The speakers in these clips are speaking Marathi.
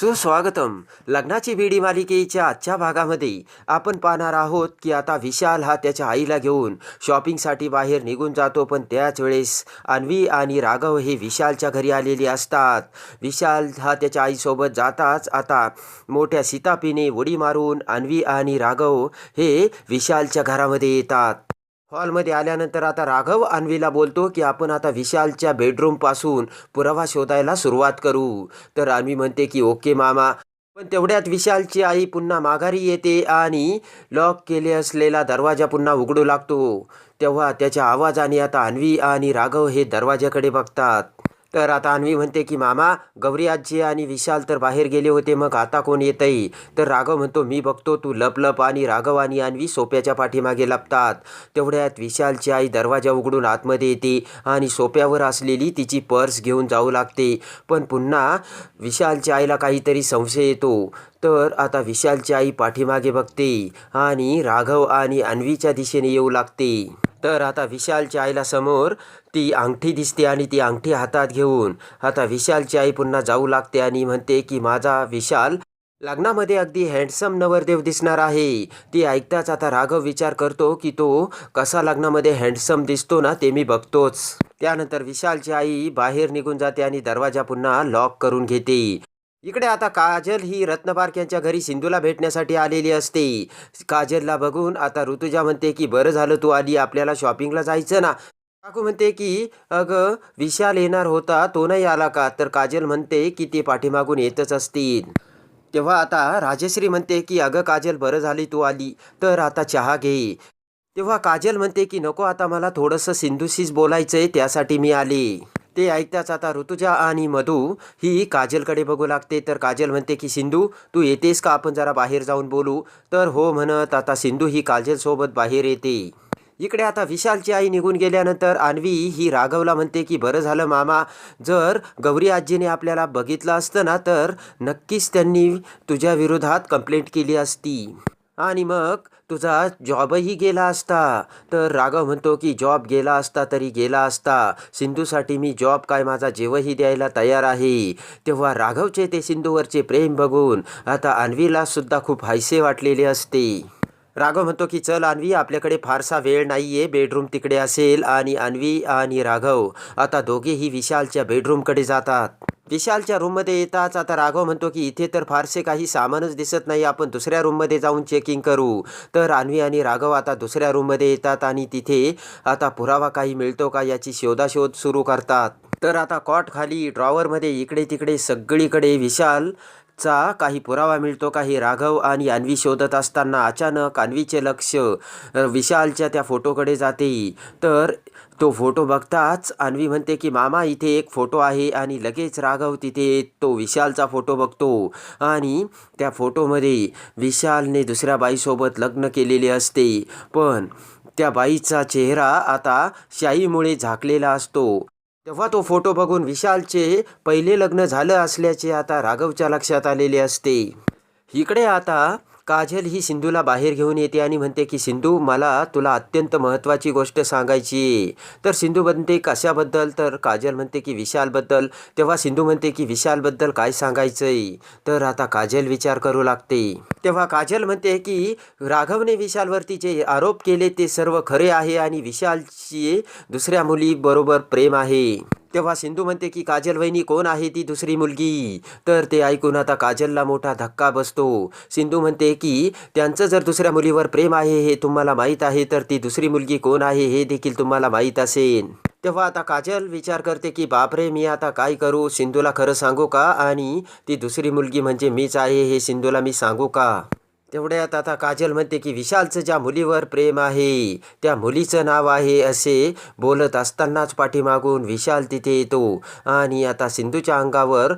सुस्वागतम. लग्नाची बेडी मालिकेच्या आजच्या भागामध्ये आपण पाहणार आहोत की आता विशाल हा त्याच्या आईला घेऊन शॉपिंगसाठी बाहेर निघून जातो पण त्याच वेळेस अन्वी आणि राघव हे विशालच्या घरी आलेले असतात. विशाल हा त्याच्या आईसोबत जाताच आता मोठ्या सीतापीने उडी मारून अन्वी आणि राघव हे विशालच्या घरामध्ये येतात. हॉलमध्ये आल्यानंतर आता राघव अन्वीला बोलतो की आपण आता विशालच्या बेडरूमपासून पुरावा शोधायला सुरुवात करू. तर अन्वी म्हणते की ओके मामा. पण तेवढ्यात विशालची आई पुन्हा माघारी येते आणि लॉक केले असलेला दरवाजा पुन्हा उघडू लागतो. तेव्हा त्याच्या आवाजाने आता अन्वी आणि राघव हे दरवाजाकडे बघतात. तर आता अन्वी म्हणते की मामा गौरी आजी आणि विशाल तर बाहेर गेले होते मग आता कोण येतंय? तर राघव म्हणतो मी बघतो तू लप लप आणि राघव आणि अन्वी सोप्याच्या पाठीमागे लपतात. तेवढ्यात विशालची आई दरवाजा उघडून आतमध्ये येते आणि सोप्यावर असलेली तिची पर्स घेऊन जाऊ लागते. पण पुन्हा विशालच्या आईला काहीतरी संशय येतो. तर आता विशालची आई पाठीमागे बघते आणि राघव आणि अन्वीच्या दिशेने येऊ लागते. तर आता विशालच्या आईला समोर ती अंगठी दिसते आणि ती अंगठी हातात घेऊन आता विशालची आई पुन्हा जाऊ लागते आणि म्हणते की माझा विशाल लग्नामध्ये अगदी हँडसम नवरदेव दिसणार आहे. ती ऐकताच आता राघव विचार करतो की तो कसा लग्नामध्ये हँडसम दिसतो ना ते मी बघतोच. त्यानंतर विशालची आई बाहेर निघून जाते आणि दरवाजा पुन्हा लॉक करून घेते. इकडे आता काजल ही रत्नपार्क यांच्या घरी सिंधूला भेटण्यासाठी आलेली असते. काजलला बघून आता ऋतुजा म्हणते की बरं झालं तू आली आपल्याला शॉपिंगला जायचं ना. काकू म्हणते की अगं विशाल येणार होता तो नाही आला का? तर काजल म्हणते की ते पाठीमागून येतच असतील. तेव्हा आता राजश्री म्हणते की अगं काजल बरं झाली तू आली तर आता चहा घे. तेव्हा काजल म्हणते की नको आता मला थोडंसं सिंधूशीच बोलायचंय त्यासाठी मी आले. ते ऐकताच आता ऋतुजा आणि मधू ही काजलकडे बघू लागते. तर काजल म्हणते की सिंधू तू येतेस का? आपण जरा बाहेर जाऊन बोलू. तर हो म्हणत आता सिंधू ही काजलसोबत बाहेर येते. इकडे आता विशालची आई निघून गेल्यानंतर अन्वी ही राघवला म्हणते की बरं झालं मामा जर गौरी आजीने आपल्याला बघितलं असतं ना तर नक्कीच त्यांनी तुझ्या विरोधात कंप्लेंट केली असती. आणि मग तुझा जॉबही गेला असता. तर राघव म्हणतो की जॉब गेला असता तरी गेला असता. सिंधूसाठी मी जॉब काय माझा जेवही द्यायला तयार आहे. तेव्हा राघवचे ते सिंधूवरचे प्रेम बघून आता अन्वीलासुद्धा खूप हायसे वाटलेले असते. राघव म्हणतो की चल अन्वी आपल्याकडे फारसा वेळ नाही आहे बेडरूम तिकडे असेल आणि अन्वी आणि राघव आता दोघेही विशालच्या बेडरूमकडे जातात. विशालच्या रूममध्ये येताच आता राघव म्हणतो की इथे तर फारसे काही सामानच दिसत नाही आपण दुसऱ्या रूममध्ये जाऊन चेकिंग करू. तर अन्वी आणि राघव आता दुसऱ्या रूममध्ये येतात आणि तिथे आता पुरावा काही मिळतो का याची शोधाशोध सुरू करतात. तर आता कॉट खाली ड्रॉवरमध्ये इकडे तिकडे सगळीकडे विशाल चा काही पुरावा मिळतो का हे राघव आणि अन्वी शोधत असताना अचानक अन्वीचे लक्ष विशालच्या त्या फोटोकडे जाते. तर तो फोटो बघताच अन्वी म्हणते की मामा इथे एक फोटो आहे आणि लगेच राघव तिथे तो विशालचा फोटो बघतो. आणि त्या फोटोमध्ये विशालने दुसऱ्या बाईसोबत लग्न केलेले असते. पण त्या बाईचा चेहरा आता शाईमुळे झाकलेला असतो. तेव्हा तो फोटो बघून विशालचे पहिले लग्न झालं असल्याचे आता राघवच्या लक्षात आलेले असते. इकडे आता काजल ही सिंधूला बाहेर घेऊन येते आणि म्हणते की सिंधू मला तुला अत्यंत महत्त्वाची गोष्ट सांगायची तर सिंधू म्हणते कशाबद्दल? तर काजल म्हणते की विशालबद्दल. तेव्हा सिंधू म्हणते की विशालबद्दल काय सांगायचंय? तर आता काजल विचार करू लागते. तेव्हा काजल म्हणते की राघवने विशालवरती जे आरोप केले ते सर्व खरे आहे आणि विशालची दुसऱ्या मुलीबरोबर प्रेम आहे. तेव्हा सिंधू म्हणते की काजल वहिनी कोण आहे ती दुसरी मुलगी? तर ते ऐकून आता काजलला मोठा धक्का बसतो. सिंधू म्हणते की त्यांचं जर दुसऱ्या मुलीवर प्रेम आहे हे तुम्हाला माहीत आहे तर ती दुसरी मुलगी कोण आहे हे देखील तुम्हाला माहीत असेल. तेव्हा आता काजल विचार करते की बापरे मी आता काय करू? सिंधूला खरं सांगू का? आणि ती दुसरी मुलगी म्हणजे मीच आहे हे सिंधूला मी सांगू का? तेवढ्यात आता काजल म्हणते की विशालचं ज्या मुलीवर प्रेम आहे त्या मुलीचं नाव आहे असे बोलत असतानाच पाठीमागून विशाल तिथे येतो. आणि आता सिंधूच्या अंगावर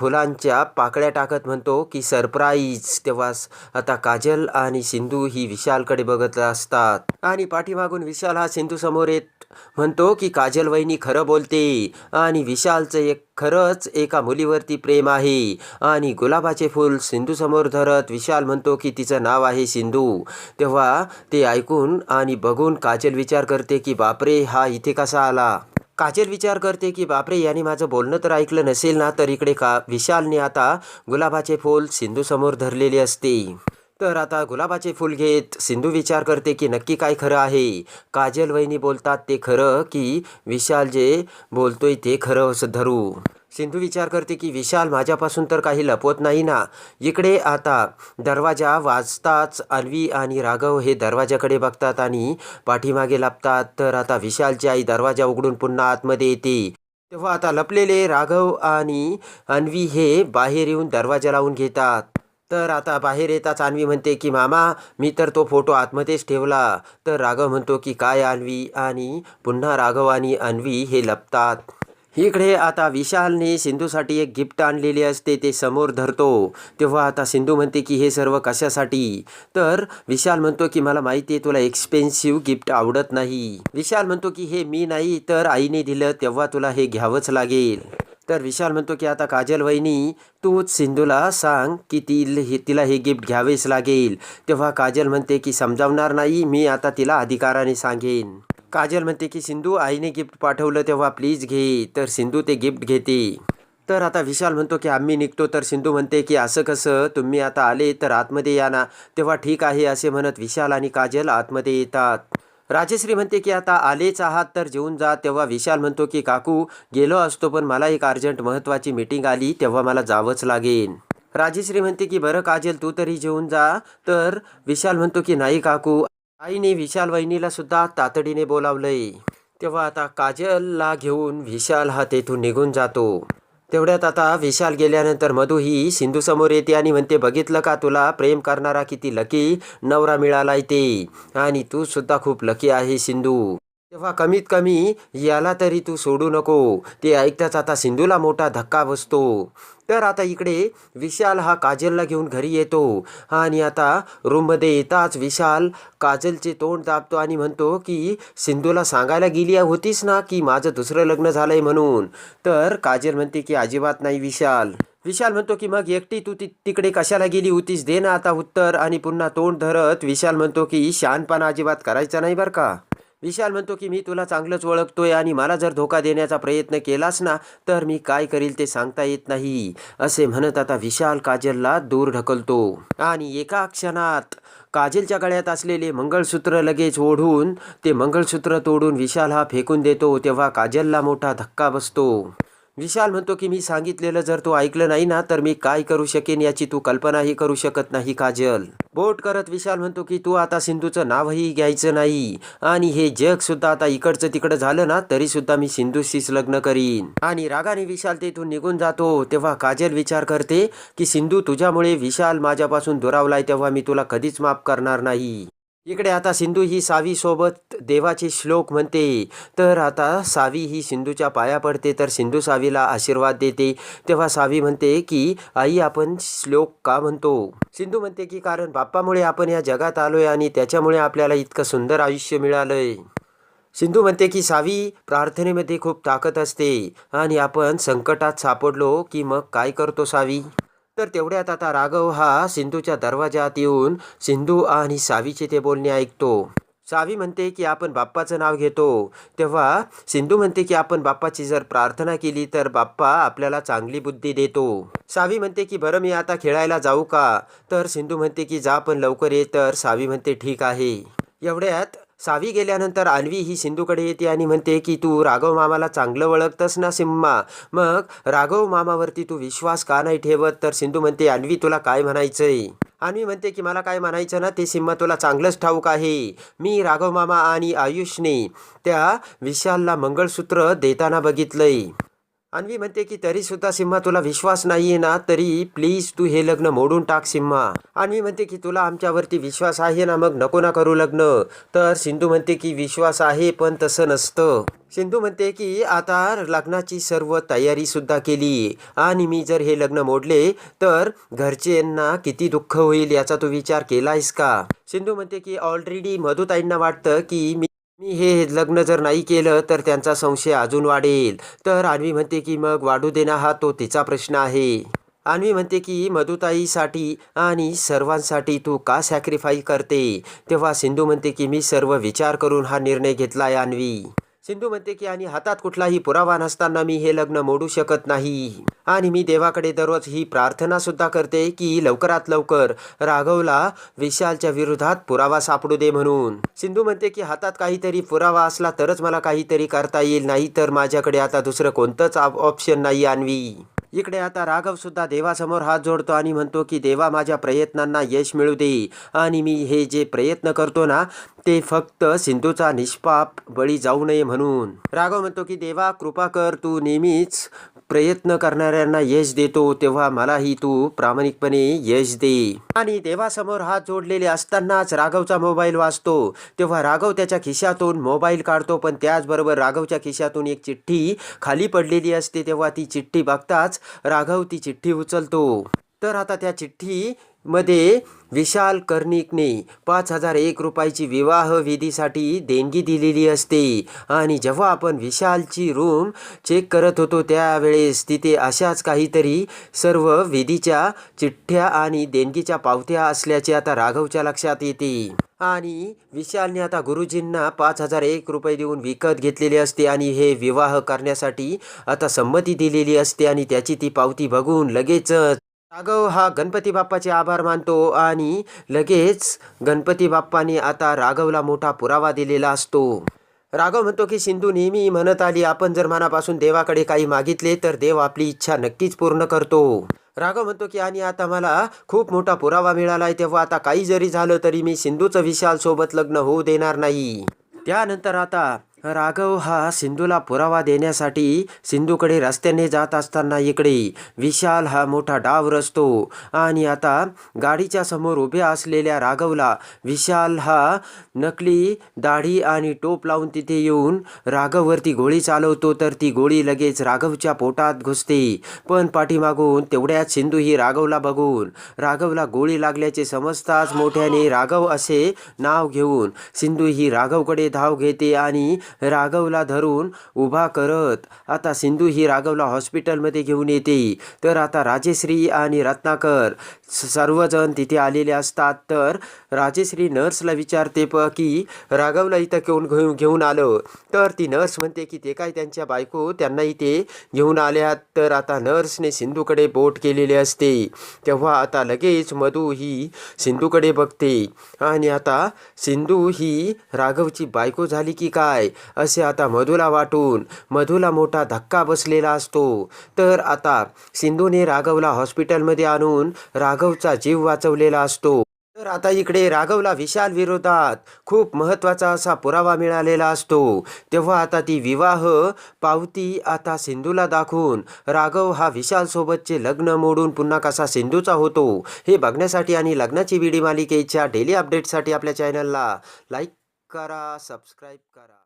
फुलांच्या पाकळ्या टाकत म्हणतो की सरप्राईज. तेव्हा आता काजल आणि सिंधू ही विशालकडे बघत असतात. आणि पाठीमागून विशाल हा सिंधू समोर येत म्हणतो की काजल वहिनी खरं बोलते. आणि विशालचं एक खरंच एका मुलीवरती प्रेम आहे. आणि गुलाबाचे फूल सिंधूसमोर धरत विशाल म्हणतो की तिचं नाव आहे सिंधू. तेव्हा ते ऐकून आणि बघून काजल विचार करते की बापरे हा इथे कसा आला? काजल विचार करते की बापरे याने माझं बोलणं तर ऐकलं नसेल ना तर इकडे का विशालने आता गुलाबाचे फूल सिंधूसमोर धरलेले असते. तर आता गुलाबाचे फूल घेत सिंधू विचार करते की नक्की काय खरं आहे? काजल वहिनी बोलतात ते खरं की विशाल जे बोलतोय ते खरं असं धरू. सिंधू विचार करते की विशाल माझ्यापासून तर काही लपवत नाही ना. इकडे आता दरवाजा वाजताच अन्वी आणि राघव हे दरवाजाकडे बघतात आणि पाठीमागे लपतात. तर आता विशालची आई दरवाजा उघडून पुन्हा आतमध्ये येते. तेव्हा आता लपलेले राघव आणि अन्वी हे बाहेर येऊन दरवाजा लावून घेतात. तर आता बाहेर येताच अन्वी म्हणते की मामा मी तर तो फोटो आतमध्येच ठेवला. तर राघव म्हणतो की काय अन्वी? आणि पुन्हा राघव आणि अन्वी हे लपतात. इकडे आता विशालने सिंधूसाठी एक गिफ्ट आणलेले असते ते समोर धरतो. तेव्हा आता सिंधू म्हणते की हे सर्व कशासाठी? तर विशाल म्हणतो की मला माहिती आहे तुला एक्सपेन्सिव्ह गिफ्ट आवडत नाही. विशाल म्हणतो की हे मी नाही तर आईने दिलं तेव्हा तुला हे घ्यावंच लागेल. तर विशाल म्हणतो की आता काजल वहिनी तूच सिंधूला सांग की ती हे तिला हे गिफ्ट घ्यावेच लागेल. तेव्हा काजल म्हणते की समजावणार नाही मी आता तिला अधिकाराने सांगेन. काजल म्हणते की सिंधू आईने गिफ्ट पाठवलं तेव्हा प्लीज घे तर सिंधू ते गिफ्ट घेते. तर आता विशाल म्हणतो की आम्ही निघतो. तर सिंधू म्हणते की असं कसं? तुम्ही आता आले तर आतमध्ये या ना. तेव्हा ठीक आहे असे म्हणत विशाल आणि काजल आतमध्ये येतात. राजश्री म्हणते की आता आलेच आहात तर जेवून जा. तेव्हा विशाल म्हणतो की काकू गेलो असतो पण मला एक अर्जंट महत्त्वाची मीटिंग आली तेव्हा मला जावंच लागेल. राजश्री म्हणते की बरं काजल तू तरी जेवून जा. तर विशाल म्हणतो की नाही काकू आईने विशाल वहिनीला सुद्धा तातडीने बोलावलंय. तेव्हा आता काजलला घेऊन विशाल हा तेथून निघून जातो. तेवढ्यात आता विशाल गेल्यानंतर मधू ही सिंधू समोर येते आणि म्हणते बघितलं का तुला? प्रेम करणारा किती लकी नवरा मिळालाय ते. आणि तू सुद्धा खूप लकी आहे सिंधू. तेव्हा कमीत कमी याला तरी तू सोडू नको. ते ऐकताच आता सिंधूला मोठा धक्का बसतो. तर आता इकडे विशाल हा काजलला घेऊन घरी येतो आणि आता रूममध्ये येताच विशाल काजलचे तोंड दाबतो आणि म्हणतो की सिंधूला सांगायला गेली होतीस ना की माझं दुसरं लग्न झालंय म्हणून? तर काजल म्हणते की अजिबात नाही विशाल. विशाल म्हणतो की मग एकटी तू ती तिकडे कशाला गेली होतीस? दे ना आता उत्तर. आणि पुन्हा तोंड धरत विशाल म्हणतो की शानपणा अजिबात करायचा नाही बरं का? विशाल म्हणतो की मी तुला चांगलंच ओळखतोय आणि मला जर धोका देण्याचा प्रयत्न केलास ना तर मी काय करील ते सांगता येत नाही असे म्हणत आता विशाल काजलला दूर ढकलतो. आणि एका क्षणात काजलच्या गळ्यात असलेले मंगळसूत्र लगेच ओढून ते मंगळसूत्र तोडून विशाल हा फेकून देतो तेव्हा काजलला मोठा धक्का बसतो. विशाल म्हणतो की मी सांगितलेलं जर तू ऐकलं नाही ना तर मी काय करू शकेन याची तू कल्पनाही करू शकत नाही काजल. बोट करत विशाल म्हणतो की तू आता सिंधूचं नावही घ्यायचं नाही. आणि हे जग सुद्धा आता इकडचं तिकडं झालं ना तरी सुद्धा मी सिंधूशीच लग्न करीन. आणि रागाने विशाल तेथून निघून जातो. तेव्हा काजल विचार करते की सिंधू तुझ्यामुळे विशाल माझ्यापासून दुरावलाय तेव्हा मी तुला कधीच माफ करणार नाही. इकडे आता सिंधू ही सावी सोबत देवाचे श्लोक म्हणते. तर आता सावी ही सिंधूच्या पाया पडते तर सिंधू सावीला आशीर्वाद देते. तेव्हा सावी म्हणते की आई आपण श्लोक का म्हणतो? सिंधू म्हणते की कारण बाप्पामुळे आपण या जगात आलोय आणि त्याच्यामुळे आपल्याला इतकं सुंदर आयुष्य मिळालंय. सिंधू म्हणते की सावी प्रार्थनेमध्ये खूप ताकद असते आणि आपण संकटात सापडलो की मग काय करतो सावी? तर तेवढ्यात आता राघव हा सिंधूच्या दरवाजात येऊन सिंधू आणि सावीचे ते बोलणे ऐकतो. सावी म्हणते की आपण बाप्पाचं नाव घेतो. तेव्हा सिंधू म्हणते की आपण बाप्पाची जर प्रार्थना केली तर बाप्पा आपल्याला चांगली बुद्धी देतो. सावी म्हणते की बरं मी आता खेळायला जाऊ का? तर सिंधू म्हणते की जा पण लवकर ये. तर सावी म्हणते ठीक आहे. एवढ्यात सावी गेल्यानंतर अन्वी ही सिंधूकडे येते आणि म्हणते की तू राघव मामाला चांगलं ओळखतस ना सिम्मा? मग राघव मामावरती तू विश्वास का नाही ठेवत? तर सिंधू म्हणते अन्वी तुला काय म्हणायचंय? अन्वी म्हणते की मला काय म्हणायचं ना ते सिम्मा तुला चांगलंच ठाऊक आहे. मी राघव मामा आणि आयुषने त्या विशालला मंगळसूत्र देताना बघितलंय. अन्वी म्हणते की तरी सुद्धा सिम्हा तुला विश्वास नाहीये ना तरी प्लीज तू हे लग्न मोडून टाक सिम्हा. अन्वी म्हणते की तुला आमच्यावरती विश्वास आहे ना मग नको ना करू लग्न. तर सिंधू म्हणते की विश्वास आहे पण तसं नसतं. सिंधू म्हणते की आता लग्नाची सर्व तयारी सुद्धा केली आणि मी जर हे लग्न मोडले तर घरच्यांना किती दुःख होईल याचा तू विचार केलायस का? सिंधू म्हणते की ऑलरेडी मधुताईंना वाटतं की मी मी हे लग्न जर नाही केलं तर त्यांचा संशय अजून वाढेल. तर आणवी म्हणते की मग वाढू देणं हा तो तिचा प्रश्न आहे. आणवी म्हणते की मधुताईसाठी आणि सर्वांसाठी तू का सॅक्रिफाई करते? तेव्हा सिंधू म्हणते की मी सर्व विचार करून हा निर्णय घेतला आहे अन्वी सिंधू म्हणते की आणि हातात कुठलाही पुरावा नसताना मी हे लग्न मोडू शकत नाही. आणि मी देवाकडे दररोज ही प्रार्थना सुद्धा करते की लवकरात लवकर राघवला विशालच्या विरोधात पुरावा सापडू दे म्हणून. सिंधू म्हणते की हातात काहीतरी पुरावा असला तरच मला काहीतरी करता येईल नाही तर माझ्याकडे आता दुसरं कोणतंच ऑप्शन नाही आणवी. इकडे आता राघव सुद्धा देवासमोर हात जोडतो आणि म्हणतो की देवा माझ्या प्रयत्नांना यश मिळू दे. आणि मी हे जे प्रयत्न करतो ना ते फक्त सिंधूचा निष्पाप बळी जाऊ नये म्हणून. राघव म्हणतो की देवा कृपा कर तू नेहमीच प्रयत्न करणाऱ्यांना यश देतो तेव्हा मलाही तू प्रामाणिकपणे यश दे. आणि देवासमोर हात जोडलेले असतानाच राघवचा मोबाईल वाचतो तेव्हा राघव त्याच्या खिशातून मोबाईल काढतो पण त्याचबरोबर राघवच्या खिशातून एक चिठ्ठी खाली पडलेली असते. तेव्हा ती चिठ्ठी बघताच राघव ती चिठ्ठी उचलतो. तर आता त्या चिठ्ठी मध्ये विशाल कर्णिकने पाच हजार एक रुपयाची विवाह विधीसाठी देणगी दिलेली असते. आणि जेव्हा आपण विशालची रूम चेक करत होतो त्यावेळेस तिथे अशाच काहीतरी सर्व विधीच्या चिठ्ठ्या आणि देणगीच्या पावत्या असल्याचे आता राघवच्या लक्षात येते. आणि विशालने आता गुरुजींना पाच हजार एक रुपये देऊन विकत घेतलेले असते आणि हे विवाह करण्यासाठी आता संमती दिलेली असते आणि त्याची ती पावती बघून लगेचच राघव हा गणपती बाप्पाचे आभार मानतो आणि लगेच गणपती बाप्पाने आता राघवला मोठा पुरावा दिलेला असतो. राघव म्हणतो की सिंधू नेहमी म्हणत आली आपण जर मनापासून देवाकडे काही मागितले तर देव आपली इच्छा नक्कीच पूर्ण करतो. राघव म्हणतो की आणि आता मला खूप मोठा पुरावा मिळाला आहे तेव्हा आता काही जरी झालं तरी मी सिंधूचं विशाल सोबत लग्न होऊ देणार नाही. त्यानंतर आता राघव हा सिंधूला पुरावा देण्यासाठी सिंधूकडे रस्त्याने जात असताना इकडे विशाल हा मोठा डाव रचतो. आणि आता गाडीच्या समोर उभ्या असलेल्या राघवला विशाल हा नकली दाढी आणि टोप लावून तिथे येऊन राघववरती गोळी चालवतो तर ती गोळी लगेच राघवच्या पोटात घुसते. पण पाठीमागून तेवढ्यात सिंधू ही राघवला बघून राघवला गोळी लागल्याचे समजताच मोठ्याने राघव असे नाव घेऊन सिंधू ही राघवकडे धाव घेते आणि राघवला धरून उभा करत आता सिंधू ही राघवला हॉस्पिटलमध्ये घेऊन येते. तर आता राजेश्री आणि रत्नाकर स- सर्वजण तिथे आलेले असतात. तर राजेश्री नर्सला विचारते प की राघवला इथं घेऊन घेऊन घेऊन आलं? तर ती नर्स म्हणते की ते काय त्यांच्या बायको त्यांना इथे घेऊन आल्यात. तर आता नर्सने सिंधूकडे बोट केलेले असते. तेव्हा आता लगेच मधू ही सिंधूकडे बघते. आणि आता सिंधू ही राघवची बायको झाली की काय? असे आता मधूला वाटून मधूला मोठा धक्का बसलेला असतो. तर आता सिंधूने राघवला हॉस्पिटलमध्ये आणून राघवचा जीव वाचवलेला असतो. तर आता इकडे राघवला विशाल विरोधात खूप महत्त्वाचा असा पुरावा मिळालेला असतो. तेव्हा आता ती विवाह पावती आता सिंधूला दाखवून राघव हा विशाल सोबतचे लग्न मोडून पुन्हा कसा सिंधूचा होतो हे बघण्यासाठी आणि लग्नाची विडी मालिकेच्या डेली अपडेटसाठी आपल्या चॅनलला लाईक करा सबस्क्राईब करा.